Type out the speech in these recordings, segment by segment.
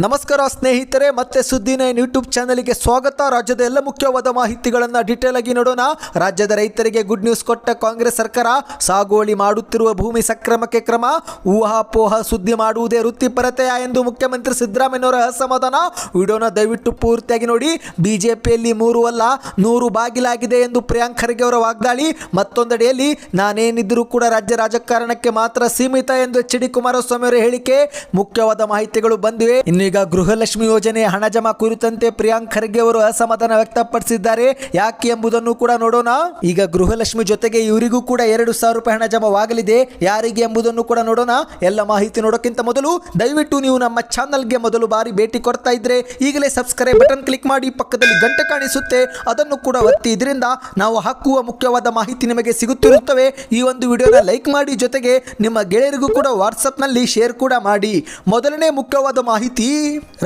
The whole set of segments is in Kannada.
ನಮಸ್ಕಾರ ಸ್ನೇಹಿತರೆ, ಮತ್ತೆ ಸುದ್ದಿ ನೈನ್ ಯೂಟ್ಯೂಬ್ ಚಾನಲ್ಗೆ ಸ್ವಾಗತ. ರಾಜ್ಯದ ಎಲ್ಲ ಮುಖ್ಯವಾದ ಮಾಹಿತಿಗಳನ್ನು ಡೀಟೇಲ್ ಆಗಿ ನೋಡೋಣ. ರಾಜ್ಯದ ರೈತರಿಗೆ ಗುಡ್ ನ್ಯೂಸ್ ಕೊಟ್ಟ ಕಾಂಗ್ರೆಸ್ ಸರ್ಕಾರ ಸಾಗುವಳಿ ಮಾಡುತ್ತಿರುವ ಭೂಮಿ ಸಕ್ರಮಕ್ಕೆ ಕ್ರಮ. ಊಹಾಪೋಹ ಸುದ್ದಿ ಮಾಡುವುದೇ ವೃತ್ತಿಪರತೆಯ ಎಂದು ಮುಖ್ಯಮಂತ್ರಿ ಸಿದ್ದರಾಮಯ್ಯನವರ ಅಸಮಾಧಾನ. ವಿಡಿಯೋನ ದಯವಿಟ್ಟು ಪೂರ್ತಿಯಾಗಿ ನೋಡಿ. ಬಿಜೆಪಿಯಲ್ಲಿ ಮೂರು ಅಲ್ಲ, ನೂರು ಬಾಗಿಲಾಗಿದೆ ಎಂದು ಪ್ರಿಯಾಂಕ್ ಖರ್ಗೆ ಅವರ ವಾಗ್ದಾಳಿ. ಮತ್ತೊಂದೆಡೆಯಲ್ಲಿ ನಾನೇನಿದ್ದರೂ ಕೂಡ ರಾಜ್ಯ ರಾಜಕಾರಣಕ್ಕೆ ಮಾತ್ರ ಸೀಮಿತ ಎಂದು ಎಚ್ ಡಿ ಕುಮಾರಸ್ವಾಮಿ ಅವರ ಹೇಳಿಕೆ. ಮುಖ್ಯವಾದ ಮಾಹಿತಿಗಳು ಬಂದಿವೆ. ಇನ್ನೀಗ ಗೃಹಲಕ್ಷ್ಮಿ ಯೋಜನೆ ಹಣ ಜಮಾ ಕುರಿತಂತೆ ಪ್ರಿಯಾಂಕ್ ಖರ್ಗೆ ಅವರು ಅಸಮಾಧಾನ ವ್ಯಕ್ತಪಡಿಸಿದ್ದಾರೆ. ಯಾಕೆ ಎಂಬುದನ್ನು ಕೂಡ ನೋಡೋಣ. ಈಗ ಗೃಹಲಕ್ಷ್ಮಿ ಜೊತೆಗೆ ಇವರಿಗೂ ಕೂಡ ಎರಡು ಸಾವಿರ ರೂಪಾಯಿ ಹಣ ಜಮಾವಾಗಲಿದೆ. ಯಾರಿಗೆ ಎಂಬುದನ್ನು ಕೂಡ ನೋಡೋಣ. ಎಲ್ಲ ಮಾಹಿತಿ ನೋಡೋಕ್ಕಿಂತ ಮೊದಲು ದಯವಿಟ್ಟು ನೀವು ನಮ್ಮ ಚಾನಲ್ಗೆ ಮೊದಲು ಬಾರಿ ಭೇಟಿ ಕೊಡ್ತಾ ಇದ್ರೆ ಈಗಲೇ ಸಬ್ಸ್ಕ್ರೈಬ್ ಬಟನ್ ಕ್ಲಿಕ್ ಮಾಡಿ ಪಕ್ಕದಲ್ಲಿ ಗಂಟೆ ಕಾಣಿಸುತ್ತೆ. ಅದನ್ನು ಕೂಡ ಒತ್ತಿ. ಇದರಿಂದ ನಾವು ಹಾಕುವ ಮುಖ್ಯವಾದ ಮಾಹಿತಿ ನಿಮಗೆ ಸಿಗುತ್ತಿರುತ್ತವೆ. ಈ ಒಂದು ವಿಡಿಯೋನ ಲೈಕ್ ಮಾಡಿ ಜೊತೆಗೆ ನಿಮ್ಮ ಗೆಳೆಯರಿಗೂ ಕೂಡ ವಾಟ್ಸಪ್ನಲ್ಲಿ ಶೇರ್ ಕೂಡ ಮಾಡಿ. ಮೊದಲನೇ ಮುಖ್ಯವಾದ ಮಾಹಿತಿ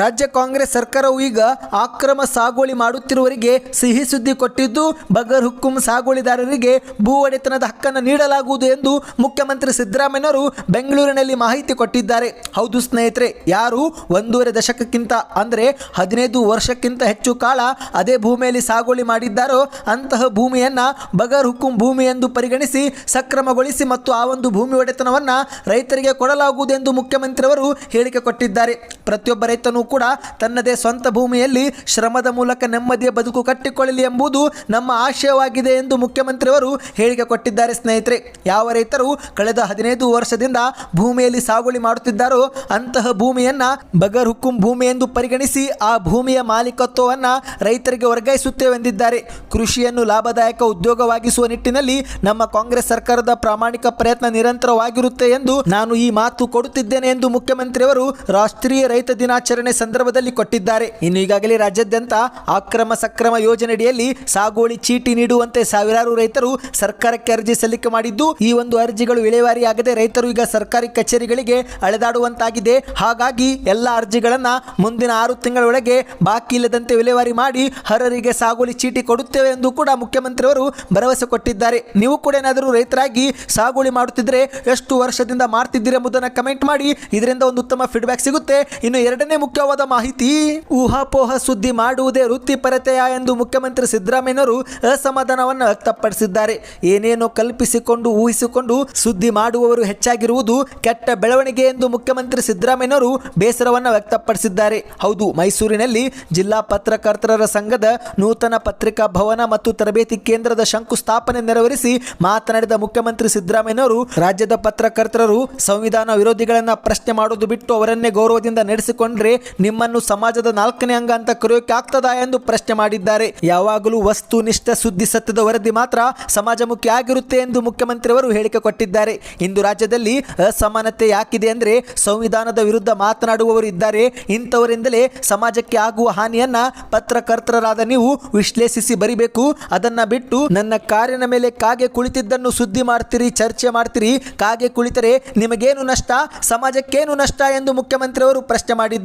ರಾಜ್ಯ ಕಾಂಗ್ರೆಸ್ ಸರ್ಕಾರವು ಈಗ ಆಕ್ರಮ ಸಾಗುವಳಿ ಮಾಡುತ್ತಿರುವವರಿಗೆ ಸಿಹಿ ಸುದ್ದಿ ಕೊಟ್ಟಿದ್ದು, ಬಗರ್ ಹುಕ್ಕುಂ ಸಾಗುವಳಿದಾರರಿಗೆ ಭೂ ಒಡೆತನದ ಹಕ್ಕನ್ನು ನೀಡಲಾಗುವುದು ಎಂದು ಮುಖ್ಯಮಂತ್ರಿ ಸಿದ್ದರಾಮಯ್ಯವರು ಬೆಂಗಳೂರಿನಲ್ಲಿ ಮಾಹಿತಿ ಕೊಟ್ಟಿದ್ದಾರೆ. ಹೌದು ಸ್ನೇಹಿತರೆ, ಯಾರು ಒಂದೂವರೆ ದಶಕಕ್ಕಿಂತ, ಅಂದರೆ ಹದಿನೈದು ವರ್ಷಕ್ಕಿಂತ ಹೆಚ್ಚು ಕಾಲ ಅದೇ ಭೂಮಿಯಲ್ಲಿ ಸಾಗುವಳಿ ಮಾಡಿದ್ದಾರೋ, ಅಂತಹ ಭೂಮಿಯನ್ನು ಬಗರ್ ಹುಕ್ಕುಂ ಭೂಮಿ ಎಂದು ಪರಿಗಣಿಸಿ ಸಕ್ರಮಗೊಳಿಸಿ ಮತ್ತು ಆ ಒಂದು ಭೂಮಿ ಒಡೆತನವನ್ನು ರೈತರಿಗೆ ಕೊಡಲಾಗುವುದು ಎಂದು ಮುಖ್ಯಮಂತ್ರಿಯವರು ಹೇಳಿಕೆ ಕೊಟ್ಟಿದ್ದಾರೆ. ಪ್ರತಿಯೊಬ್ಬ ರೈತನೂ ಕೂಡ ತನ್ನದೇ ಸ್ವಂತ ಭೂಮಿಯಲ್ಲಿ ಶ್ರಮದ ಮೂಲಕ ನೆಮ್ಮದಿಯ ಬದುಕು ಕಟ್ಟಿಕೊಳ್ಳಲಿ ಎಂಬುದು ನಮ್ಮ ಆಶಯವಾಗಿದೆ ಎಂದು ಮುಖ್ಯಮಂತ್ರಿಯವರು ಹೇಳಿಕೆ ಕೊಟ್ಟಿದ್ದಾರೆ ಸ್ನೇಹಿತರೆ. ಯಾವ ರೈತರು ಕಳೆದ ಹದಿನೈದು ವರ್ಷದಿಂದ ಭೂಮಿಯಲ್ಲಿ ಸಾಗುವಳಿ ಮಾಡುತ್ತಿದ್ದಾರೋ ಅಂತಹ ಭೂಮಿಯನ್ನ ಬಗರ್ ಹುಕ್ಕುಂ ಭೂಮಿ ಎಂದು ಪರಿಗಣಿಸಿ ಆ ಭೂಮಿಯ ಮಾಲೀಕತ್ವವನ್ನ ರೈತರಿಗೆ ವರ್ಗಾಯಿಸುತ್ತೇವೆ ಎಂದಿದ್ದಾರೆ ಕೃಷಿಯನ್ನು ಲಾಭದಾಯಕ ಉದ್ಯೋಗವಾಗಿಸುವ ನಿಟ್ಟಿನಲ್ಲಿ ನಮ್ಮ ಕಾಂಗ್ರೆಸ್ ಸರ್ಕಾರದ ಪ್ರಾಮಾಣಿಕ ಪ್ರಯತ್ನ ನಿರಂತರವಾಗಿರುತ್ತೆ ಎಂದು ನಾನು ಈ ಮಾತು ಕೊಡುತ್ತಿದ್ದೇನೆ ಎಂದು ಮುಖ್ಯಮಂತ್ರಿಯವರು ರಾಷ್ಟ್ರೀಯ ರೈತ ದಿನಾಚರಣೆ ಸಂದರ್ಭದಲ್ಲಿ ಕೊಟ್ಟಿದ್ದಾರೆ. ಇನ್ನು ಈಗಾಗಲೇ ರಾಜ್ಯಾದ್ಯಂತ ಅಕ್ರಮ ಸಕ್ರಮ ಯೋಜನೆಯಡಿಯಲ್ಲಿ ಸಾಗುವಳಿ ಚೀಟಿ ನೀಡುವಂತೆ ಸಾವಿರಾರು ರೈತರು ಸರ್ಕಾರಕ್ಕೆ ಅರ್ಜಿ ಸಲ್ಲಿಕೆ ಮಾಡಿದ್ದು, ಈ ಒಂದು ಅರ್ಜಿಗಳು ವಿಲೇವಾರಿಯಾಗದೆ ರೈತರು ಈಗ ಸರ್ಕಾರಿ ಕಚೇರಿಗಳಿಗೆ ಅಳೆದಾಡುವಂತಾಗಿದೆ ಹಾಗಾಗಿ ಎಲ್ಲ ಅರ್ಜಿಗಳನ್ನ ಮುಂದಿನ ಆರು ತಿಂಗಳೊಳಗೆ ಬಾಕಿ ಇಲ್ಲದಂತೆ ವಿಲೇವಾರಿ ಮಾಡಿ ಹರರಿಗೆ ಸಾಗುವಳಿ ಚೀಟಿ ಕೊಡುತ್ತೇವೆ ಎಂದು ಕೂಡ ಮುಖ್ಯಮಂತ್ರಿಯವರು ಭರವಸೆ ಕೊಟ್ಟಿದ್ದಾರೆ. ನೀವು ಕೂಡ ಏನಾದರೂ ರೈತರಾಗಿ ಸಾಗುವಳಿ ಮಾಡುತ್ತಿದ್ರೆ ಎಷ್ಟು ವರ್ಷದಿಂದ ಮಾಡ್ತಿದ್ದೀರಿ ಎಂಬುದನ್ನು ಕಮೆಂಟ್ ಮಾಡಿ. ಇದರಿಂದ ಒಂದು ಉತ್ತಮ ಫೀಡ್ಬ್ಯಾಕ್ ಸಿಗುತ್ತೆ. ಇನ್ನು ಎರಡನೇ ಮುಖ್ಯವಾದ ಮಾಹಿತಿ, ಊಹಾಪೋಹ ಸುದ್ದಿ ಮಾಡುವುದೇ ವೃತ್ತಿಪರತೆಯ ಎಂದು ಮುಖ್ಯಮಂತ್ರಿ ಸಿದ್ದರಾಮಯ್ಯನವರು ಅಸಮಾಧಾನವನ್ನು ವ್ಯಕ್ತಪಡಿಸಿದ್ದಾರೆ. ಏನೇನೋ ಕಲ್ಪಿಸಿಕೊಂಡು, ಊಹಿಸಿಕೊಂಡು ಸುದ್ದಿ ಮಾಡುವವರು ಹೆಚ್ಚಾಗಿರುವುದು ಕೆಟ್ಟ ಬೆಳವಣಿಗೆ ಎಂದು ಮುಖ್ಯಮಂತ್ರಿ ಸಿದ್ದರಾಮಯ್ಯನವರು ಬೇಸರವನ್ನು ವ್ಯಕ್ತಪಡಿಸಿದ್ದಾರೆ. ಹೌದು, ಮೈಸೂರಿನಲ್ಲಿ ಜಿಲ್ಲಾ ಪತ್ರಕರ್ತರ ಸಂಘದ ನೂತನ ಪತ್ರಿಕಾ ಭವನ ಮತ್ತು ತರಬೇತಿ ಕೇಂದ್ರದ ಶಂಕುಸ್ಥಾಪನೆ ನೆರವೇರಿಸಿ ಮಾತನಾಡಿದ ಮುಖ್ಯಮಂತ್ರಿ ಸಿದ್ದರಾಮಯ್ಯನವರು, ರಾಜ್ಯದ ಪತ್ರಕರ್ತರು ಸಂವಿಧಾನ ವಿರೋಧಿಗಳನ್ನ ಪ್ರಶ್ನೆ ಮಾಡುವುದು ಬಿಟ್ಟು ಅವರನ್ನೇ ಗೌರವದಿಂದ ನಡೆಸಿಕೊಂಡ್ರೆ ನಿಮ್ಮನ್ನು ಸಮಾಜದ ನಾಲ್ಕನೇ ಅಂಗ ಅಂತ ಕರೆಯೋಕೆ ಆಗ್ತದಾ ಎಂದು ಪ್ರಶ್ನೆ ಮಾಡಿದ್ದಾರೆ. ಯಾವಾಗಲೂ ವಸ್ತುನಿಷ್ಠ ಸುದ್ದಿ, ಸತ್ಯದ ವರದಿ ಮಾತ್ರ ಸಮಾಜಮುಖಿ ಆಗಿರುತ್ತೆ ಎಂದು ಮುಖ್ಯಮಂತ್ರಿಯವರು ಹೇಳಿಕೆ ಕೊಟ್ಟಿದ್ದಾರೆ. ಇಂದು ರಾಜ್ಯದಲ್ಲಿ ಅಸಮಾನತೆ ಯಾಕಿದೆ ಅಂದ್ರೆ ಸಂವಿಧಾನದ ವಿರುದ್ಧ ಮಾತನಾಡುವವರು ಇದ್ದಾರೆ. ಇಂಥವರಿಂದಲೇ ಸಮಾಜಕ್ಕೆ ಆಗುವ ಹಾನಿಯನ್ನ ಪತ್ರಕರ್ತರಾದ ನೀವು ವಿಶ್ಲೇಷಿಸಿ ಬರಿಬೇಕು. ಅದನ್ನ ಬಿಟ್ಟು ನನ್ನ ಕಾರಿನ ಮೇಲೆ ಕಾಗೆ ಕುಳಿತಿದ್ದನ್ನು ಸುದ್ದಿ ಮಾಡ್ತೀರಿ, ಚರ್ಚೆ ಮಾಡ್ತೀರಿ, ಕಾಗೆ ಕುಳಿತರೆ ನಿಮಗೇನು ನಷ್ಟ, ಸಮಾಜಕ್ಕೇನು ನಷ್ಟ ಎಂದು ಮುಖ್ಯಮಂತ್ರಿಯವರು ಪ್ರಶ್ನೆ ಮಾಡಿದ್ದಾರೆ.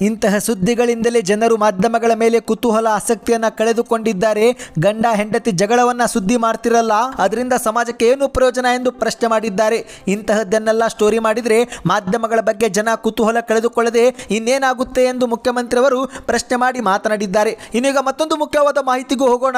ಇಂತಹ ಸುದ್ದಿಗಳಿಂದಲೇ ಜನರು ಮಾಧ್ಯಮಗಳ ಮೇಲೆ ಕುತೂಹಲ, ಆಸಕ್ತಿಯನ್ನ ಕಳೆದುಕೊಂಡಿದ್ದಾರೆ. ಗಂಡ, ಹೆಂಡತಿ ಜಗಳವನ್ನ ಸುದ್ದಿ ಮಾಡ್ತಿರಲ್ಲ, ಅದರಿಂದ ಸಮಾಜಕ್ಕೆ ಏನು ಪ್ರಯೋಜನ ಎಂದು ಪ್ರಶ್ನೆ ಮಾಡಿದ್ದಾರೆ. ಇಂತಹದ್ದನ್ನೆಲ್ಲ ಸ್ಟೋರಿ ಮಾಡಿದ್ರೆ ಮಾಧ್ಯಮಗಳ ಬಗ್ಗೆ ಜನ ಕುತೂಹಲ ಕಳೆದುಕೊಳ್ಳದೆ ಇನ್ನೇನಾಗುತ್ತೆ ಎಂದು ಮುಖ್ಯಮಂತ್ರಿಯವರು ಪ್ರಶ್ನೆ ಮಾಡಿ ಮಾತನಾಡಿದ್ದಾರೆ. ಇನ್ನೀಗ ಮತ್ತೊಂದು ಮುಖ್ಯವಾದ ಮಾಹಿತಿಗೂ ಹೋಗೋಣ.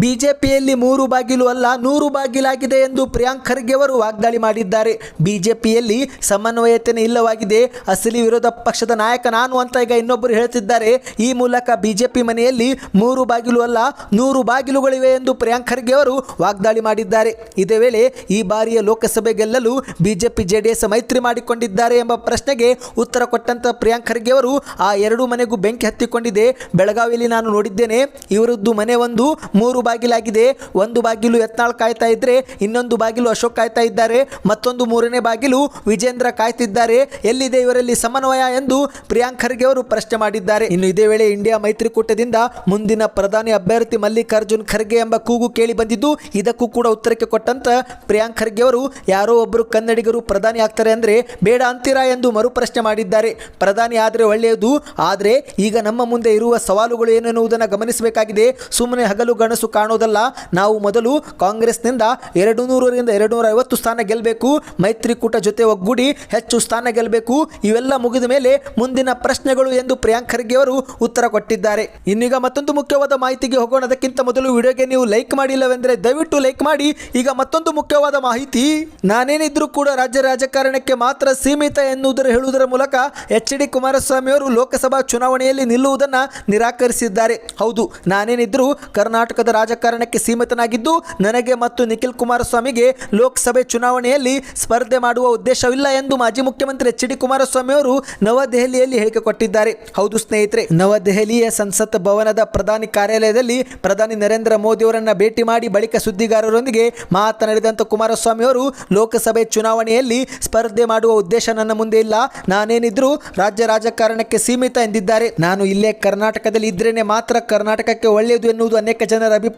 ಬಿಜೆಪಿಯಲ್ಲಿ ಮೂರು ಬಾಗಿಲು ಅಲ್ಲ, ನೂರು ಬಾಗಿಲಾಗಿದೆ ಎಂದು ಪ್ರಿಯಾಂಕ್ ಖರ್ಗೆ ಅವರು ವಾಗ್ದಾಳಿ ಮಾಡಿದ್ದಾರೆ. ಬಿಜೆಪಿಯಲ್ಲಿ ಸಮನ್ವಯತೆನೇ ಇಲ್ಲವಾಗಿದೆ. ಅಸಲಿ ವಿರೋಧ ಪಕ್ಷದ ನಾಯಕ ನಾನು ಅಂತ ಈಗ ಇನ್ನೊಬ್ಬರು ಹೇಳ್ತಿದ್ದಾರೆ. ಈ ಮೂಲಕ ಬಿಜೆಪಿ ಮನೆಯಲ್ಲಿ ಮೂರು ಬಾಗಿಲು ಅಲ್ಲ, ನೂರು ಬಾಗಿಲುಗಳಿವೆ ಎಂದು ಪ್ರಿಯಾಂಕ್ ಖರ್ಗೆ ಅವರು ವಾಗ್ದಾಳಿ ಮಾಡಿದ್ದಾರೆ. ಇದೇ ವೇಳೆ ಈ ಬಾರಿಯ ಲೋಕಸಭೆ ಗೆಲ್ಲಲು ಬಿಜೆಪಿ ಜೆಡಿಎಸ್ ಮೈತ್ರಿ ಮಾಡಿಕೊಂಡಿದ್ದಾರೆ ಎಂಬ ಪ್ರಶ್ನೆಗೆ ಉತ್ತರ ಕೊಟ್ಟಂತ ಪ್ರಿಯಾಂಕ್ ಖರ್ಗೆ ಅವರು, ಆ ಎರಡು ಮನೆಗೂ ಬೆಂಕಿ ಹತ್ತಿಕೊಂಡಿದೆ. ಬೆಳಗಾವಿಯಲ್ಲಿ ನಾನು ನೋಡಿದ್ದೇನೆ, ಇವರದ್ದು ಮನೆ ಒಂದು, ಮೂರು ಬಾಗಿಲಾಗಿದೆ. ಒಂದು ಬಾಗಿಲು ಯತ್ನಾಳ್ ಕಾಯ್ತಾ ಇದ್ರೆ, ಇನ್ನೊಂದು ಬಾಗಿಲು ಅಶೋಕ್ ಕಾಯ್ತಾ ಇದ್ದಾರೆ. ಮತ್ತೊಂದು ಮೂರನೇ ಬಾಗಿಲು ವಿಜೇಂದ್ರ ಕಾಯ್ತಿದ್ದಾರೆ. ಎಲ್ಲಿದೆ ಇವರಲ್ಲಿ ಸಮನ್ವಯ ಎಂದು ಪ್ರಿಯಾಂಕ್ ಖರ್ಗೆ ಅವರು ಪ್ರಶ್ನೆ ಮಾಡಿದ್ದಾರೆ. ಇನ್ನು ಇದೇ ವೇಳೆ ಇಂಡಿಯಾ ಮೈತ್ರಿಕೂಟದಿಂದ ಮುಂದಿನ ಪ್ರಧಾನಿ ಅಭ್ಯರ್ಥಿ ಮಲ್ಲಿಕಾರ್ಜುನ್ ಖರ್ಗೆ ಎಂಬ ಕೂಗು ಕೇಳಿ ಬಂದಿದ್ದು, ಇದಕ್ಕೂ ಕೂಡ ಉತ್ತರಕ್ಕೆ ಕೊಟ್ಟಂತ ಪ್ರಿಯಾಂಕ್ ಖರ್ಗೆ ಅವರು, ಯಾರೋ ಒಬ್ಬರು ಕನ್ನಡಿಗರು ಪ್ರಧಾನಿ ಆಗ್ತಾರೆ ಅಂದ್ರೆ ಬೇಡ ಅಂತೀರಾ ಎಂದು ಮರು ಪ್ರಶ್ನೆ ಮಾಡಿದ್ದಾರೆ. ಪ್ರಧಾನಿ ಆದರೆ ಒಳ್ಳೆಯದು, ಆದರೆ ಈಗ ನಮ್ಮ ಮುಂದೆ ಇರುವ ಸವಾಲುಗಳು ಏನೆನ್ನುವುದನ್ನು ಗಮನಿಸಬೇಕಾಗಿದೆ. ಸುಮ್ಮನೆ ಹಗಲು ಗಣಸು ಕಾಣೋದಲ್ಲ ನಾವು ಮೊದಲು ಕಾಂಗ್ರೆಸ್ನಿಂದ ಎರಡು ನೂರರಿಂದ ಎರಡು ನೂರ ಐವತ್ತು ಸ್ಥಾನ ಗೆಲ್ಲಬೇಕು ಮೈತ್ರಿಕೂಟ ಜೊತೆ ಒಗ್ಗೂಡಿ ಹೆಚ್ಚು ಸ್ಥಾನ ಗೆಲ್ಲಬೇಕು ಇವೆಲ್ಲ ಮುಗಿದ ಮೇಲೆ ಮುಂದಿನ ಪ್ರಶ್ನೆಗಳು ಎಂದು ಪ್ರಿಯಾಂಕ್ ಖರ್ಗೆ ಅವರು ಉತ್ತರ ಕೊಟ್ಟಿದ್ದಾರೆ. ಇನ್ನೀಗ ಮತ್ತೊಂದು ಮುಖ್ಯವಾದ ಮಾಹಿತಿಗೆ ಹೋಗೋಣ. ಅದಕ್ಕಿಂತ ಮೊದಲು ವಿಡಿಯೋಗೆ ನೀವು ಲೈಕ್ ಮಾಡಿಲ್ಲವೆಂದರೆ ದಯವಿಟ್ಟು ಲೈಕ್ ಮಾಡಿ. ಈಗ ಮತ್ತೊಂದು ಮುಖ್ಯವಾದ ಮಾಹಿತಿ. ನಾನೇನಿದ್ರೂ ಕೂಡ ರಾಜ್ಯ ರಾಜಕಾರಣಕ್ಕೆ ಮಾತ್ರ ಸೀಮಿತ ಎನ್ನುವುದರ ಹೇಳುವುದರ ಮೂಲಕ ಎಚ್ ಡಿ ಕುಮಾರಸ್ವಾಮಿ ಅವರು ಲೋಕಸಭಾ ಚುನಾವಣೆಯಲ್ಲಿ ನಿಲ್ಲುವುದನ್ನು ನಿರಾಕರಿಸಿದ್ದಾರೆ. ಹೌದು, ನಾನೇನಿದ್ರೂ ಕರ್ನಾಟಕದ ರಾಜಕಾರಣಕ್ಕೆ ಸೀಮಿತನಾಗಿದ್ದು, ನನಗೆ ಮತ್ತು ನಿಖಿಲ್ ಕುಮಾರಸ್ವಾಮಿಗೆ ಲೋಕಸಭೆ ಚುನಾವಣೆಯಲ್ಲಿ ಸ್ಪರ್ಧೆ ಮಾಡುವ ಉದ್ದೇಶವಿಲ್ಲ ಎಂದು ಮಾಜಿ ಮುಖ್ಯಮಂತ್ರಿ ಎಚ್ ಡಿ ಕುಮಾರಸ್ವಾಮಿ ಅವರು ನವದೆಹಲಿಯಲ್ಲಿ ಹೇಳಿಕೆ ಕೊಟ್ಟಿದ್ದಾರೆ. ಹೌದು ಸ್ನೇಹಿತರೆ, ನವದೆಹಲಿಯ ಸಂಸತ್ ಭವನದ ಪ್ರಧಾನಿ ಕಾರ್ಯಾಲಯದಲ್ಲಿ ಪ್ರಧಾನಿ ನರೇಂದ್ರ ಮೋದಿ ಅವರನ್ನ ಭೇಟಿ ಮಾಡಿ ಬಳಿಕ ಸುದ್ದಿಗಾರರೊಂದಿಗೆ ಮಾತನಾಡಿದಂಥ ಕುಮಾರಸ್ವಾಮಿ ಅವರು, ಲೋಕಸಭೆ ಚುನಾವಣೆಯಲ್ಲಿ ಸ್ಪರ್ಧೆ ಮಾಡುವ ಉದ್ದೇಶ ನನ್ನ ಮುಂದೆ ಇಲ್ಲ. ನಾನೇನಿದ್ರೂ ರಾಜ್ಯ ರಾಜಕಾರಣಕ್ಕೆ ಸೀಮಿತ ಎಂದಿದ್ದಾರೆ. ನಾನು ಇಲ್ಲೇ ಕರ್ನಾಟಕದಲ್ಲಿ ಇದ್ರೇನೆ ಮಾತ್ರ ಕರ್ನಾಟಕಕ್ಕೆ ಒಳ್ಳೆಯದು ಎನ್ನುವುದು ಅನೇಕ ಜನರ ಅಭಿಪ್ರಾಯ.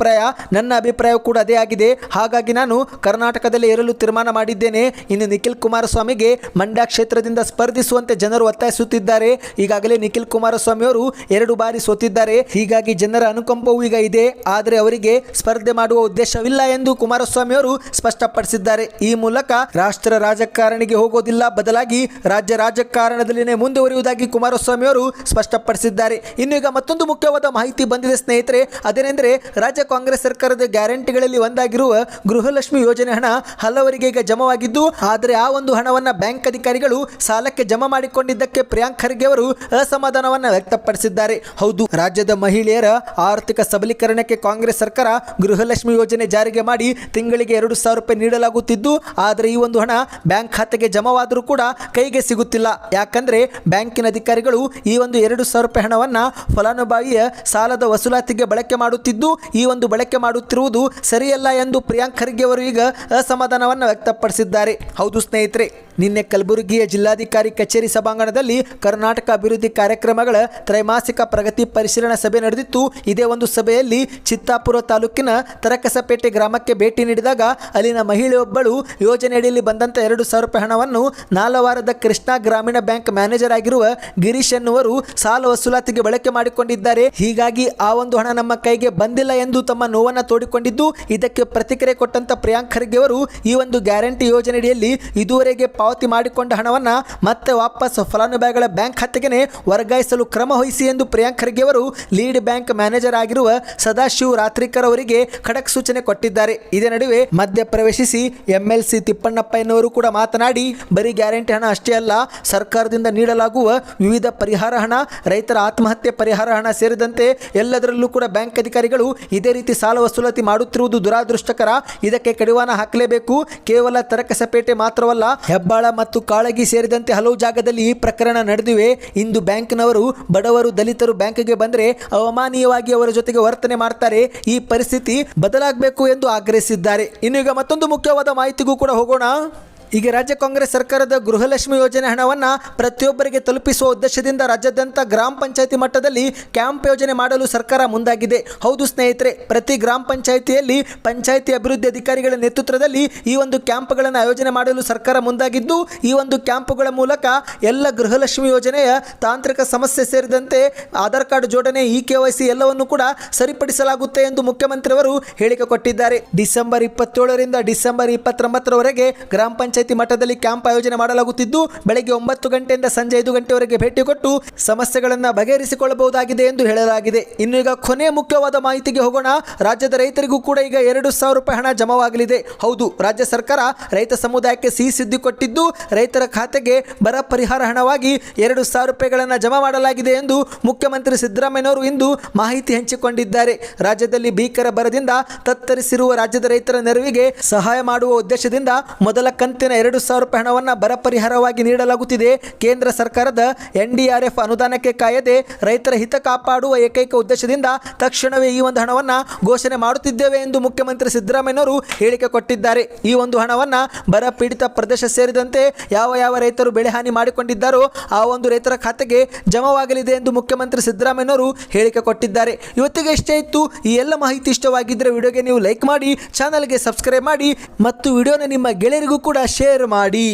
ನನ್ನ ಅಭಿಪ್ರಾಯ ಕೂಡ ಅದೇ ಆಗಿದೆ. ಹಾಗಾಗಿ ನಾನು ಕರ್ನಾಟಕದಲ್ಲಿ ಇರಲು ತೀರ್ಮಾನ ಮಾಡಿದ್ದೇನೆ. ಇನ್ನು ನಿಖಿಲ್ ಕುಮಾರಸ್ವಾಮಿಗೆ ಮಂಡ್ಯ ಕ್ಷೇತ್ರದಿಂದ ಸ್ಪರ್ಧಿಸುವಂತೆ ಜನರು ಒತ್ತಾಯಿಸುತ್ತಿದ್ದಾರೆ. ಈಗಾಗಲೇ ನಿಖಿಲ್ ಕುಮಾರಸ್ವಾಮಿ ಅವರು ಎರಡು ಬಾರಿ ಸೋತಿದ್ದಾರೆ. ಹೀಗಾಗಿ ಜನರ ಅನುಕಂಪವೂ ಈಗ ಇದೆ. ಆದರೆ ಅವರಿಗೆ ಸ್ಪರ್ಧೆ ಮಾಡುವ ಉದ್ದೇಶವಿಲ್ಲ ಎಂದು ಕುಮಾರಸ್ವಾಮಿಯವರು ಸ್ಪಷ್ಟಪಡಿಸಿದ್ದಾರೆ. ಈ ಮೂಲಕ ರಾಷ್ಟ್ರ ರಾಜಕಾರಣಿಗೆ ಹೋಗೋದಿಲ್ಲ. ಬದಲಾಗಿ ರಾಜ್ಯ ರಾಜಕಾರಣದಲ್ಲಿನೇ ಮುಂದುವರಿಯುವುದಾಗಿ ಕುಮಾರಸ್ವಾಮಿ ಅವರು ಸ್ಪಷ್ಟಪಡಿಸಿದ್ದಾರೆ. ಇನ್ನು ಈಗ ಮತ್ತೊಂದು ಮುಖ್ಯವಾದ ಮಾಹಿತಿ ಬಂದಿದೆ ಸ್ನೇಹಿತರೆ. ಅದೇನೆಂದರೆ ರಾಜ್ಯ ಕಾಂಗ್ರೆಸ್ ಸರ್ಕಾರದ ಗ್ಯಾರಂಟಿಗಳಲ್ಲಿ ಒಂದಾಗಿರುವ ಗೃಹಲಕ್ಷ್ಮಿ ಯೋಜನೆ ಹಣ ಹಲವರಿಗೆ ಈಗ ಜಮವಾಗಿದ್ದು, ಆದರೆ ಆ ಒಂದು ಹಣವನ್ನು ಬ್ಯಾಂಕ್ ಅಧಿಕಾರಿಗಳು ಸಾಲಕ್ಕೆ ಜಮಾ ಮಾಡಿಕೊಂಡಿದ್ದಕ್ಕೆ ಪ್ರಿಯಾಂಕ್ ಖರ್ಗೆ ಅವರು ಅಸಮಾಧಾನವನ್ನು ವ್ಯಕ್ತಪಡಿಸಿದ್ದಾರೆ. ಹೌದು, ರಾಜ್ಯದ ಮಹಿಳೆಯರ ಆರ್ಥಿಕ ಸಬಲೀಕರಣಕ್ಕೆ ಕಾಂಗ್ರೆಸ್ ಸರ್ಕಾರ ಗೃಹಲಕ್ಷ್ಮಿ ಯೋಜನೆ ಜಾರಿಗೆ ಮಾಡಿ ತಿಂಗಳಿಗೆ ಎರಡು ಸಾವಿರ ರೂಪಾಯಿ ನೀಡಲಾಗುತ್ತಿದ್ದು, ಆದರೆ ಈ ಒಂದು ಹಣ ಬ್ಯಾಂಕ್ ಖಾತೆಗೆ ಜಮವಾದರೂ ಕೂಡ ಕೈಗೆ ಸಿಗುತ್ತಿಲ್ಲ. ಯಾಕಂದ್ರೆ ಬ್ಯಾಂಕಿನ ಅಧಿಕಾರಿಗಳು ಈ ಒಂದು ಎರಡು ಸಾವಿರ ರೂಪಾಯಿ ಹಣವನ್ನು ಫಲಾನುಭವಿಯ ಸಾಲದ ವಸೂಲಾತಿಗೆ ಬಳಕೆ ಮಾಡುತ್ತಿದ್ದು, ಈ ಒಂದು ಬಳಕೆ ಮಾಡುತ್ತಿರುವುದು ಸರಿಯಲ್ಲ ಎಂದು ಪ್ರಿಯಾಂಕ್ ಖರ್ಗೆ ಅವರು ಈಗ ಅಸಮಾಧಾನವನ್ನು ವ್ಯಕ್ತಪಡಿಸಿದ್ದಾರೆ. ಹೌದು ಸ್ನೇಹಿತರೆ, ನಿನ್ನೆ ಕಲಬುರಗಿಯ ಜಿಲ್ಲಾಧಿಕಾರಿ ಕಚೇರಿ ಸಭಾಂಗಣದಲ್ಲಿ ಕರ್ನಾಟಕ ಅಭಿವೃದ್ಧಿ ಕಾರ್ಯಕ್ರಮಗಳ ತ್ರೈಮಾಸಿಕ ಪ್ರಗತಿ ಪರಿಶೀಲನಾ ಸಭೆ ನಡೆದಿತ್ತು. ಇದೇ ಒಂದು ಸಭೆಯಲ್ಲಿ ಚಿತ್ತಾಪುರ ತಾಲೂಕಿನ ತರಕಸಪೇಟೆ ಗ್ರಾಮಕ್ಕೆ ಭೇಟಿ ನೀಡಿದಾಗ ಅಲ್ಲಿನ ಮಹಿಳೆಯೊಬ್ಬಳು ಯೋಜನೆಯಡಿಯಲ್ಲಿ ಬಂದಂಥ ಎರಡು ಸಾವಿರ ರೂಪಾಯಿ ಹಣವನ್ನು ನಾಲವಾರದ ಕೃಷ್ಣಾ ಗ್ರಾಮೀಣ ಬ್ಯಾಂಕ್ ಮ್ಯಾನೇಜರ್ ಆಗಿರುವ ಗಿರೀಶ್ ಎನ್ನುವರು ಸಾಲ ವಸೂಲಾತಿಗೆ ಬಳಕೆ ಮಾಡಿಕೊಂಡಿದ್ದಾರೆ. ಹೀಗಾಗಿ ಆ ಒಂದು ಹಣ ನಮ್ಮ ಕೈಗೆ ಬಂದಿಲ್ಲ ಎಂದು ತಮ್ಮ ನೋವನ್ನು ತೋಡಿಕೊಂಡಿದ್ದು, ಇದಕ್ಕೆ ಪ್ರತಿಕ್ರಿಯೆ ಕೊಟ್ಟಂತ ಪ್ರಿಯಾಂಕ್ ಖರ್ಗೆ ಅವರು ಈ ಒಂದು ಗ್ಯಾರಂಟಿ ಯೋಜನೆಯಡಿಯಲ್ಲಿ ಇದುವರೆಗೆ ಪಾವತಿ ಮಾಡಿಕೊಂಡ ಹಣವನ್ನು ಮತ್ತೆ ವಾಪಸ್ ಫಲಾನುಭವಿಗಳ ಬ್ಯಾಂಕ್ ಖಾತೆಗೆ ವರ್ಗಾಯಿಸಲು ಕ್ರಮ ವಹಿಸಿ ಎಂದು ಪ್ರಿಯಾಂಕ್ ಖರ್ಗೆ ಅವರು ಲೀಡ್ ಬ್ಯಾಂಕ್ ಮ್ಯಾನೇಜರ್ ಆಗಿರುವ ಸದಾಶಿವ ರಾತ್ರಿಕರ್ ಅವರಿಗೆ ಖಡಕ್ ಸೂಚನೆ ಕೊಟ್ಟಿದ್ದಾರೆ. ಇದೇ ನಡುವೆ ಮಧ್ಯ ಪ್ರವೇಶಿಸಿ ಎಂಎಲ್ಸಿ ಎನ್ನುವರು ಕೂಡ ಮಾತನಾಡಿ, ಬರೀ ಗ್ಯಾರಂಟಿ ಹಣ ಅಷ್ಟೇ ಅಲ್ಲ, ಸರ್ಕಾರದಿಂದ ನೀಡಲಾಗುವ ವಿವಿಧ ಪರಿಹಾರ ಹಣ, ರೈತರ ಆತ್ಮಹತ್ಯೆ ಪರಿಹಾರ ಹಣ ಸೇರಿದಂತೆ ಎಲ್ಲದರಲ್ಲೂ ಕೂಡ ಬ್ಯಾಂಕ್ ಅಧಿಕಾರಿಗಳು ಇದೇ ರೀತಿ ಸಾಲ ವಸೂಲಾತಿ ಮಾಡುತ್ತಿರುವುದು ದುರಾದೃಷ್ಟಕರ. ಇದಕ್ಕೆ ಕಡಿವಾಣ ಹಾಕಲೇಬೇಕು. ಕೇವಲ ತರಕಸಪೇಟೆ ಮಾತ್ರವಲ್ಲ, ಹೆಬ್ಬಾಳ ಮತ್ತು ಕಾಳಗಿ ಸೇರಿದಂತೆ ಹಲವು ಜಾಗದಲ್ಲಿ ಈ ಪ್ರಕರಣ ನಡೆದಿವೆ. ಇಂದು ಬ್ಯಾಂಕ್ನವರು, ಬಡವರು, ದಲಿತರು ಬ್ಯಾಂಕ್ಗೆ ಬಂದರೆ ಅವಮಾನೀಯವಾಗಿ ಅವರ ಜೊತೆಗೆ ವರ್ತನೆ ಮಾಡ್ತಾರೆ. ಈ ಪರಿಸ್ಥಿತಿ ಬದಲಾಗಬೇಕು ಎಂದು ಆಗ್ರಹಿಸಿದ್ದಾರೆ. ಇನ್ನು ಈಗ ಮತ್ತೊಂದು ಮುಖ್ಯವಾದ ಮಾಹಿತಿಗೂ ಕೂಡ ಹೋಗೋಣ. ಈಗ ರಾಜ್ಯ ಕಾಂಗ್ರೆಸ್ ಸರ್ಕಾರದ ಗೃಹಲಕ್ಷ್ಮಿ ಯೋಜನೆ ಹಣವನ್ನು ಪ್ರತಿಯೊಬ್ಬರಿಗೆ ತಲುಪಿಸುವ ಉದ್ದೇಶದಿಂದ ರಾಜ್ಯಾದ್ಯಂತ ಗ್ರಾಮ ಪಂಚಾಯಿತಿ ಮಟ್ಟದಲ್ಲಿ ಕ್ಯಾಂಪ್ ಯೋಜನೆ ಮಾಡಲು ಸರ್ಕಾರ ಮುಂದಾಗಿದೆ. ಹೌದು ಸ್ನೇಹಿತರೆ, ಪ್ರತಿ ಗ್ರಾಮ ಪಂಚಾಯಿತಿಯಲ್ಲಿ ಪಂಚಾಯಿತಿ ಅಭಿವೃದ್ಧಿ ಅಧಿಕಾರಿಗಳ ನೇತೃತ್ವದಲ್ಲಿ ಈ ಒಂದು ಕ್ಯಾಂಪ್ಗಳನ್ನು ಆಯೋಜನೆ ಮಾಡಲು ಸರ್ಕಾರ ಮುಂದಾಗಿದ್ದು, ಈ ಒಂದು ಕ್ಯಾಂಪ್ಗಳ ಮೂಲಕ ಎಲ್ಲ ಗೃಹಲಕ್ಷ್ಮಿ ಯೋಜನೆಯ ತಾಂತ್ರಿಕ ಸಮಸ್ಯೆ ಸೇರಿದಂತೆ ಆಧಾರ್ ಕಾರ್ಡ್ ಜೋಡಣೆ ಇ ಕೆ ವೈ ಎಲ್ಲವನ್ನು ಕೂಡ ಸರಿಪಡಿಸಲಾಗುತ್ತೆ ಎಂದು ಮುಖ್ಯಮಂತ್ರಿಯವರು ಹೇಳಿಕೆ ಕೊಟ್ಟಿದ್ದಾರೆ. ಡಿಸೆಂಬರ್ ಇಪ್ಪತ್ತೇಳರಿಂದ ಡಿಸೆಂಬರ್ ಇಪ್ಪತ್ತೊಂಬತ್ತರವರೆಗೆ ಗ್ರಾಮ ಪಂಚಾಯತಿ ಮಟ್ಟದಲ್ಲಿ ಕ್ಯಾಂಪ್ ಆಯೋಜನೆ ಮಾಡಲಾಗುತ್ತಿದ್ದು, ಬೆಳಗ್ಗೆ ಒಂಬತ್ತು ಗಂಟೆಯಿಂದ ಸಂಜೆ ಐದು ಗಂಟೆವರೆಗೆ ಭೇಟಿ ಕೊಟ್ಟು ಸಮಸ್ಯೆಗಳನ್ನು ಬಗೆಹರಿಸಿಕೊಳ್ಳಬಹುದಾಗಿದೆ ಎಂದು ಹೇಳಲಾಗಿದೆ. ಇನ್ನು ಈಗ ಕೊನೆ ಮುಖ್ಯವಾದ ಮಾಹಿತಿಗೆ ಹೋಗೋಣ. ರಾಜ್ಯದ ರೈತರಿಗೂ ಕೂಡ ಈಗ ಎರಡು ಸಾವಿರ ರೂಪಾಯಿ ಹಣ ಜಮಾವಾಗಲಿದೆ. ಹೌದು, ರಾಜ್ಯ ಸರ್ಕಾರ ರೈತ ಸಮುದಾಯಕ್ಕೆ ಸಿಹಿ ಸುದ್ದಿ ಕೊಟ್ಟಿದ್ದು, ರೈತರ ಖಾತೆಗೆ ಬರ ಪರಿಹಾರ ಹಣವಾಗಿ ಎರಡು ಸಾವಿರ ರೂಪಾಯಿಗಳನ್ನು ಜಮಾ ಮಾಡಲಾಗಿದೆ ಎಂದು ಮುಖ್ಯಮಂತ್ರಿ ಸಿದ್ದರಾಮಯ್ಯನವರು ಇಂದು ಮಾಹಿತಿ ಹಂಚಿಕೊಂಡಿದ್ದಾರೆ. ರಾಜ್ಯದಲ್ಲಿ ಭೀಕರ ಬರದಿಂದ ತತ್ತರಿಸಿರುವ ರಾಜ್ಯದ ರೈತರ ನೆರವಿಗೆ ಸಹಾಯ ಮಾಡುವ ಉದ್ದೇಶದಿಂದ ಮೊದಲ ಕಂತಿನ ಎರಡು ಸಾವಿರ ರೂಪಾಯಿ ಹಣವನ್ನು ಬರ ಪರಿಹಾರವಾಗಿ ನೀಡಲಾಗುತ್ತಿದೆ. ಕೇಂದ್ರ ಸರ್ಕಾರದ ಎನ್ಡಿಆರ್ಎಫ್ ಅನುದಾನಕ್ಕೆ ಕಾಯದೆ ರೈತರ ಹಿತ ಕಾಪಾಡುವ ಏಕೈಕ ಉದ್ದೇಶದಿಂದ ತಕ್ಷಣವೇ ಈ ಒಂದು ಹಣವನ್ನು ಘೋಷಣೆ ಮಾಡುತ್ತಿದ್ದೇವೆ ಎಂದು ಮುಖ್ಯಮಂತ್ರಿ ಸಿದ್ದರಾಮಯ್ಯನವರು ಹೇಳಿಕೆ ಕೊಟ್ಟಿದ್ದಾರೆ. ಈ ಒಂದು ಹಣವನ್ನು ಬರ ಪೀಡಿತ ಪ್ರದೇಶ ಸೇರಿದಂತೆ ಯಾವ ಯಾವ ರೈತರು ಬೆಳೆ ಹಾನಿ ಮಾಡಿಕೊಂಡಿದ್ದಾರೋ ಆ ಒಂದು ರೈತರ ಖಾತೆಗೆ ಜಮವಾಗಲಿದೆ ಎಂದು ಮುಖ್ಯಮಂತ್ರಿ ಸಿದ್ದರಾಮಯ್ಯನವರು ಹೇಳಿಕೆ ಕೊಟ್ಟಿದ್ದಾರೆ. ಇವತ್ತಿಗೆ ಇಷ್ಟೇ ಇತ್ತು. ಈ ಎಲ್ಲ ಮಾಹಿತಿ ಇಷ್ಟವಾಗಿದ್ದರೆ ವಿಡಿಯೋಗೆ ನೀವು ಲೈಕ್ ಮಾಡಿ, ಚಾನಲ್ಗೆ ಸಬ್ಸ್ಕ್ರೈಬ್ ಮಾಡಿ ಮತ್ತು ವಿಡಿಯೋನ ನಿಮ್ಮ ಗೆಳೆಯರಿಗೂ ಕೂಡ ಶೇರ್ ಮಾಡಿ.